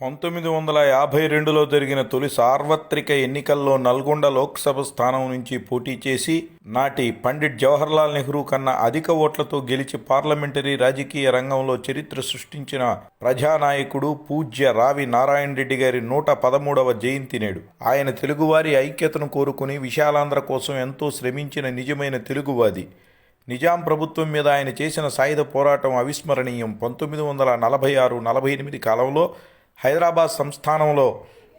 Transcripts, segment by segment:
పంతొమ్మిది వందల యాభై రెండులో జరిగిన తొలి సార్వత్రిక ఎన్నికల్లో నల్గొండ లోక్సభ స్థానం నుంచి పోటీ చేసి నాటి పండిట్ జవహర్లాల్ నెహ్రూ కన్నా అధిక ఓట్లతో గెలిచి పార్లమెంటరీ రాజకీయ రంగంలో చరిత్ర సృష్టించిన ప్రజానాయకుడు పూజ్య రావి నారాయణ రెడ్డి గారి నూట పదమూడవ జయంతి నేడు. ఆయన తెలుగువారి ఐక్యతను కోరుకుని విశాలాంధ్ర కోసం ఎంతో శ్రమించిన నిజమైన తెలుగువాది. నిజాం ప్రభుత్వం మీద ఆయన చేసిన సాయుధ పోరాటం అవిస్మరణీయం. పంతొమ్మిది వందల నలభై ఆరు నలభై ఎనిమిది కాలంలో హైదరాబాద్ సంస్థానంలో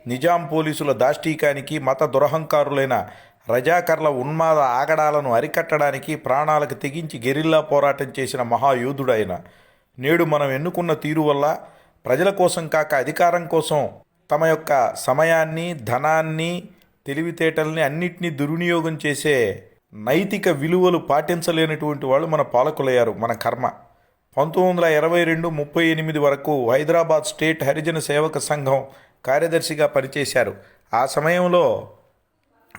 నిజాం పోలీసుల దాష్టీకానికి మత దురహంకారులైన రజాకర్ల ఉన్మాద ఆగడాలను అరికట్టడానికి ప్రాణాలకు తెగించి గెరిల్లా పోరాటం చేసిన మహాయోధుడైన నేడు మనం ఎన్నుకున్న తీరు వల్ల ప్రజల కోసం కాక అధికారం కోసం తమ యొక్క సమయాన్ని ధనాన్ని తెలివితేటల్ని అన్నిటినీ దుర్వినియోగం చేసే నైతిక విలువలు పాటించలేనటువంటి వాళ్ళు మన పాలకులయ్యారు మన కర్మ. పంతొమ్మిది వందల ఇరవై రెండు ముప్పై ఎనిమిది వరకు హైదరాబాద్ స్టేట్ హరిజన సేవక సంఘం కార్యదర్శిగా పనిచేశారు. ఆ సమయంలో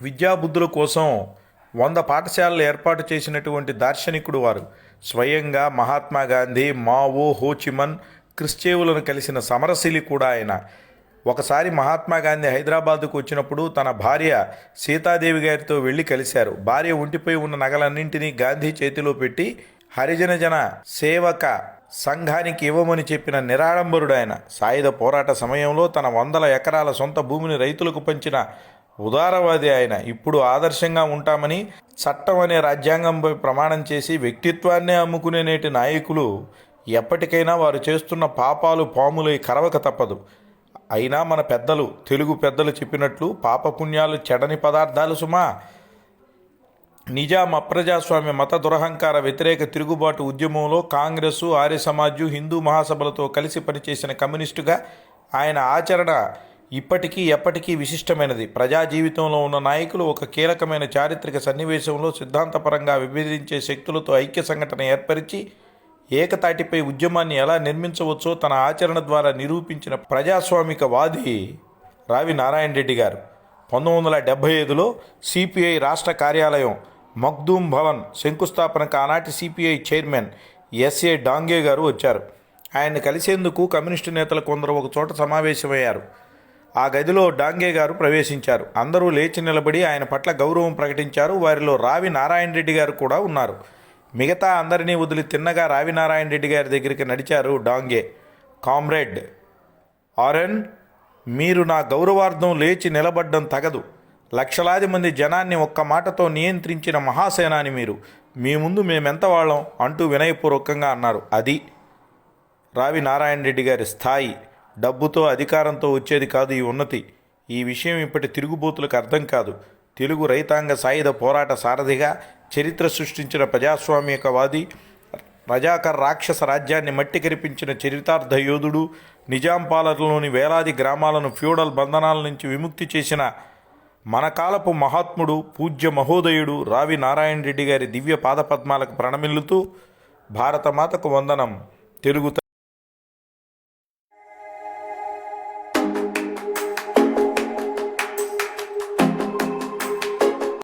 విద్యాబుద్ధుల కోసం వంద పాఠశాలలు ఏర్పాటు చేసినటువంటి దార్శనికుడు వారు. స్వయంగా Mahatma Gandhi Mao Ho Chi Minh క్రిస్చేవులను కలిసిన సమరశిలి కూడా ఆయన. ఒకసారి మహాత్మా గాంధీ హైదరాబాద్కు వచ్చినప్పుడు తన భార్య సీతాదేవి గారితో వెళ్ళి కలిశారు. భార్య ఒంటిపై ఉన్న నగలన్నింటినీ గాంధీ చేతిలో పెట్టి హరిజన జన సేవక సంఘానికి ఇవ్వమని చెప్పిన నిరాడంబరుడు ఆయన సాయుధ పోరాట సమయంలో తన వందల ఎకరాల సొంత భూమిని రైతులకు పంచిన ఉదారవాది ఆయన ఇప్పుడు ఆదర్శంగా ఉంటామని చట్టం అనే రాజ్యాంగంపై ప్రమాణం చేసి వ్యక్తిత్వాన్నే అమ్ముకునే నేటి నాయకులు ఎప్పటికైనా వారు చేస్తున్న పాపాలు పాములై కరవక తప్పదు. అయినా మన పెద్దలు తెలుగు పెద్దలు చెప్పినట్లు పాపపుణ్యాలు చెడని పదార్థాలు సుమా. నిజాం అప్రజాస్వామ్య మత దురహంకార వ్యతిరేక తిరుగుబాటు ఉద్యమంలో కాంగ్రెసు ఆర్య సమాజు హిందూ మహాసభలతో కలిసి పనిచేసిన కమ్యూనిస్టుగా ఆయన ఆచరణ ఇప్పటికీ ఎప్పటికీ విశిష్టమైనది. ప్రజా జీవితంలో ఉన్న నాయకులు ఒక కీలకమైన చారిత్రక సన్నివేశంలో సిద్ధాంతపరంగా విభేదించే శక్తులతో ఐక్య సంఘటన ఏర్పరిచి ఏకతాటిపై ఉద్యమాన్ని ఎలా నిర్మించవచ్చో తన ఆచరణ ద్వారా నిరూపించిన ప్రజాస్వామిక వాది రావి నారాయణ రెడ్డి గారు. పంతొమ్మిది వందల డెబ్భై ఐదులో సిపిఐ రాష్ట్ర కార్యాలయం మక్దూమ్ భవన్ శంకుస్థాపనకు ఆనాటి సిపిఐ చైర్మన్ ఎస్ఏ డాంగే గారు వచ్చారు. ఆయన్ని కలిసేందుకు కమ్యూనిస్టు నేతలు కొందరు ఒక చోట సమావేశమయ్యారు. ఆ గదిలో డాంగే గారు ప్రవేశించారు. అందరూ లేచి నిలబడి ఆయన పట్ల గౌరవం ప్రకటించారు. వారిలో రావి నారాయణ రెడ్డి గారు కూడా ఉన్నారు. మిగతా అందరినీ వదిలి తిన్నగా రావి నారాయణ రెడ్డి గారి దగ్గరికి నడిచారు డాంగే. కామ్రేడ్ ఆరెన్ మీరు నా గౌరవార్థం లేచి నిలబడ్డం తగదు. లక్షలాది మంది జనాన్ని ఒక్క మాటతో నియంత్రించిన మహాసేనాని మీరు. మీ ముందు మేమెంత వాళ్ళం అంటూ వినయపూర్వకంగా అన్నారు. అది రావి నారాయణ రెడ్డి గారి స్థాయి. డబ్బుతో అధికారంతో వచ్చేది కాదు ఈ ఉన్నతి. ఈ విషయం ఇప్పటి తిరుగుబోతులకు అర్థం కాదు. తెలుగు రైతాంగ సాయుధ పోరాట సారథిగా చరిత్ర సృష్టించిన ప్రజాస్వామ్యకవాది రజాకర్ రాక్షస రాజ్యాన్ని మట్టి కరిపించిన చరితార్థ యోధుడు నిజాం పాలనలోని వేలాది గ్రామాలను ఫ్యూడల్ బంధనాల నుంచి విముక్తి చేసిన మన కాలపు మహాత్ముడు పూజ్య మహోదయుడు రావి నారాయణ రెడ్డి గారి దివ్య పాదపద్మాలకు ప్రణమిల్లుతూ భారతమాతకు వందనం తెలుగు